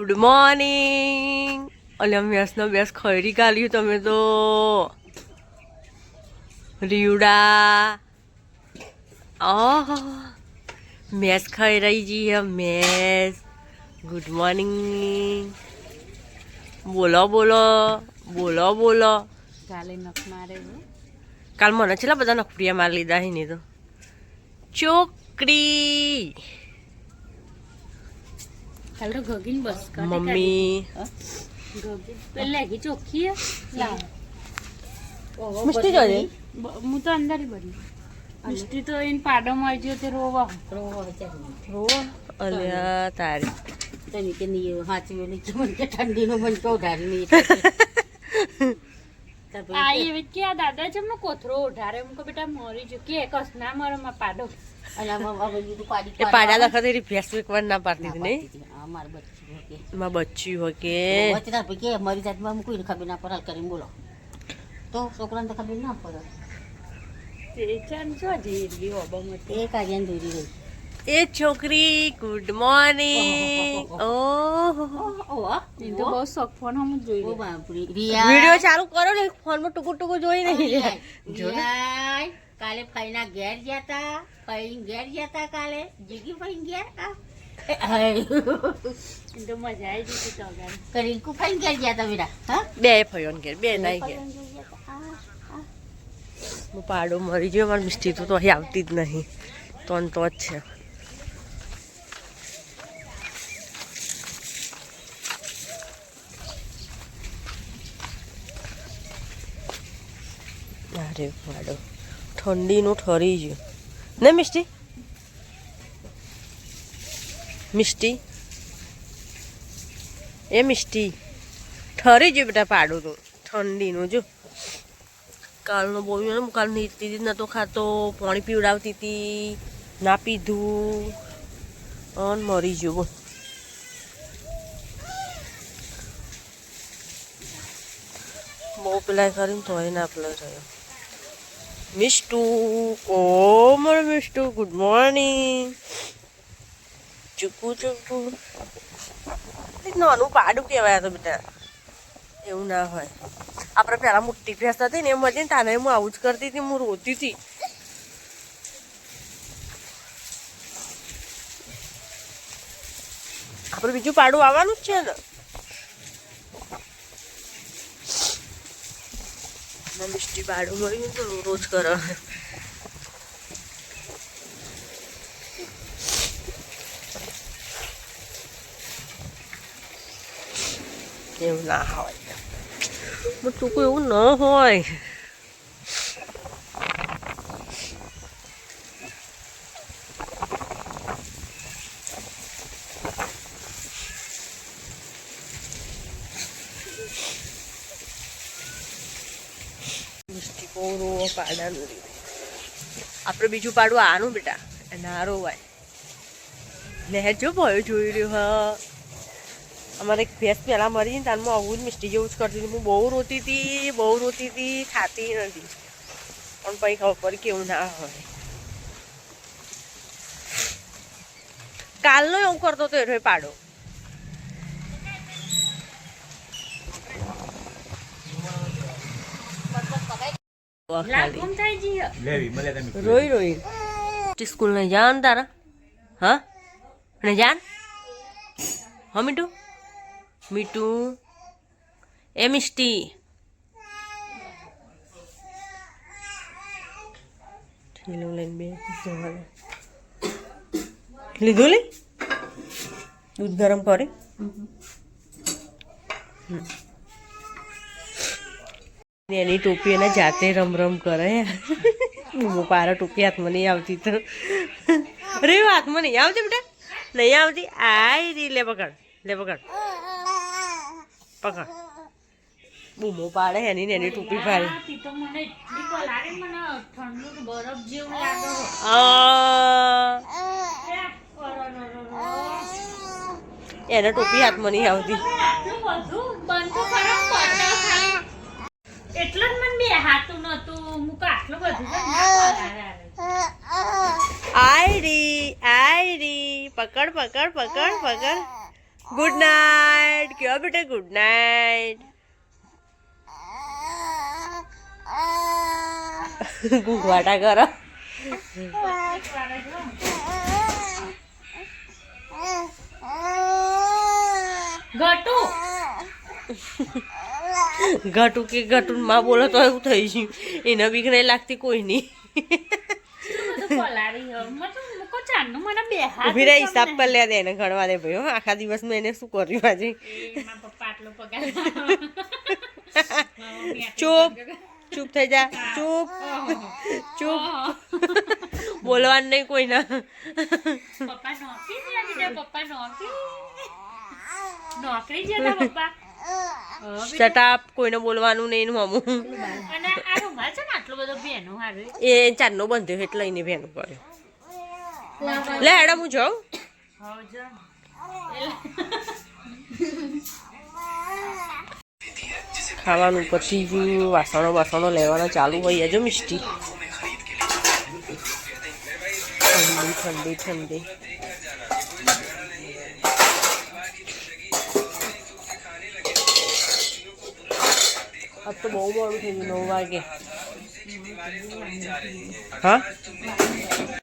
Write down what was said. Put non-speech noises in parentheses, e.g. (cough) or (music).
Good morning અલ્યા મેસનો બેસ ખરી કાઢ્યું તમે તો રીવડા ઓહ મેસ ખાઈ રહી જી મેસ ગુડ મોર્નિંગ બોલો બોલો બોલો બોલો કાલે નખ મારે. કાલ મને છેલ્લા બધા નખુડિયા મારી લીધા હી નહીં તો ચોકડી તો ગગીન બસ મમ્મી. કાઢે. ગગીન પેલા લેગી ચોખ્ખી? લાવ. મિસ્ટી જોજે. હું તો અંદર બની. મિષ્ટી તો એને પાડો મળી ગયો તે રોવા. રોવા અલ્યા તારી. તને કે નહીં હાચવી નહીં કે મને કે ઠંડીનો મને તો ઉધારી નહીં. આ એવી કે આ દાદા છે એમનો કોથરો ઉઠારે એમ બેટા મરી જો. કે કસ ના મરો માં પાડો. અને પાડી પાડા લખત ભેંસ વેકવાર ના પાડતી હતી નહીં? અમાર બચ્ચી કે એમાં બચ્યું હોકે. વચ્ચે કે મરી જાતમાં હું કોઈને ખબર ના પડાલ કરીને બોલો. તો છોકરાને તો ખબર ના પડે. ચાન જો એ દોરી છોકરી ગુડ મોર્નિંગ ઓહ ઓહ તો બહુ શોખ ફોન હમ જોઈ ઓ બાપરી રિયા. વિડિયો ચાલુ કરો ને ફોનમાં ટુકુ ટુકુ જોઈ. નહીં જો કાલે ફઈના ઘેર ગયા હતા ફઈ ઘેર ગયા હતા કાલે? જીગી ફઈ ઘેર? આ (laughs) બે ફયો ને ઘેર બે નહીં ઘેર હું પાડો મરી ગયો મારી મિસ્ટી તો અહીં આવતી જ નહીં. તો ને તો જ છે. અરે પાડો ઠંડીનું ઠરી ગયું. ને મિસ્ટી? મિસ્ટી એ મિસ્ટી ઠરી ગયું બેટા પાડું તું ઠંડીનું, જો. કાલનો બહુ ને કાલ નીતી હતી નતો ખાતો. પાણી પીવડાવતી હતી ના પીધું. અન મરી ગયું, બોલ. બહુ પેલા કરીને તોય ના પેલો થયો. મિસ્ટુ ઓ મર મિસ્ટુ ગુડ મોર્નિંગ. ચૂકુ ચૂકું. નાનું પાડું કહેવાય તો બેટા એવું ના હોય. આપણે પહેલાં મોટી ભેંસ હતી ને એમ હતી ને તાને હું આવું જ કરતી હતી હું રોતી હતી. આપણે બીજું પાડું આવવાનું જ છે ને. મિસ્ટી પાડું મળ્યું તો રોજ કરે. એવું ના હોય પણ કોઈ એવું ન હોય રોવો પાડાનું લીધે આપણે બીજું પાડું આનું બેટા ના રોવાય નહેર જો ભયો જોઈ રહ્યો હા. અમારે એક ભેંસ પહેલાં મરી ને તારમાં આવું જ મિસ્ટી જેવું જ કરતી હતી. હું બહુ રોતી હતી, બહુ રોતી હતી, ખાતી નથી. પણ પછી ખબર કેવું ના હોય. કાલનો એવું કરતો હતો એટલે પાડો. રોઈ રોઈ. સ્કૂલ ને જાન તારા. હા? ને જાન? હા મીઠુ એ મિષ્ટી બે લીધું લે? દૂધ ગરમ કરી? એની ટોપી એને જાતે રમ રમ કરે પારા ટોપી હાથમાં નહીં આવતી તો. રે, હાથમાં નહીં આવતી બેટા? નહીં આવતી? આ રી, લે પકડ લે પકડ. પકડ. બૂમો પાડે એની ને એની ટોપી પાડે. આ તી તો મને એટલી પલાળે ને મને ઠંડુ તો બરફ જેવું લાગે હો. આ, એ અરરરરર. એને ટોપી હાથમાં નહીં આવતી. એટલે જ મને બે હાથું નતું. હું આટલું બધું તો ના રી આય રી પકડ પકડ પકડ પકડ. ગુડ નાઇટ કયો બેટા ગુડ નાઇટ ઘૂંઘવાટા કરો. ઘટુ. ઘટું કે ઘટું માં બોલો તો એવું થઈ ગયું. એને બીક નહીં લાગતી કોઈ ઊભી રહી હિસાબ પર લે દે એને ગણવા દે ભાઈ હો. આખા દિવસમાં એને શું કર્યું આજે? (laughs) ચૂપ ચૂપ થઈ જા ચૂપ. ચૂપ. બોલવાનું નહીં કોઈના પપ્પા નોકરી પપ્પા નોકરી. નોકરી ગયા પપ્પા. ચટાપ કોઈને બોલવાનું નહીં મામું. અને આ રૂમાલ છે ને આટલો બધો બેનો હારે? એ ચારનો બંધ્યો એટલે એને ભેનું કર્યો લે હેડા હું જાઉં? ખાવાનું પછી જ વાસણો વાસણો લેવાના ચાલુ હોય હજુ મિષ્ટી. ઠંડી ઠંડી ઠંડી. આજ તો બહુ મોડું થઈ ગયું નવ વાગે. હા?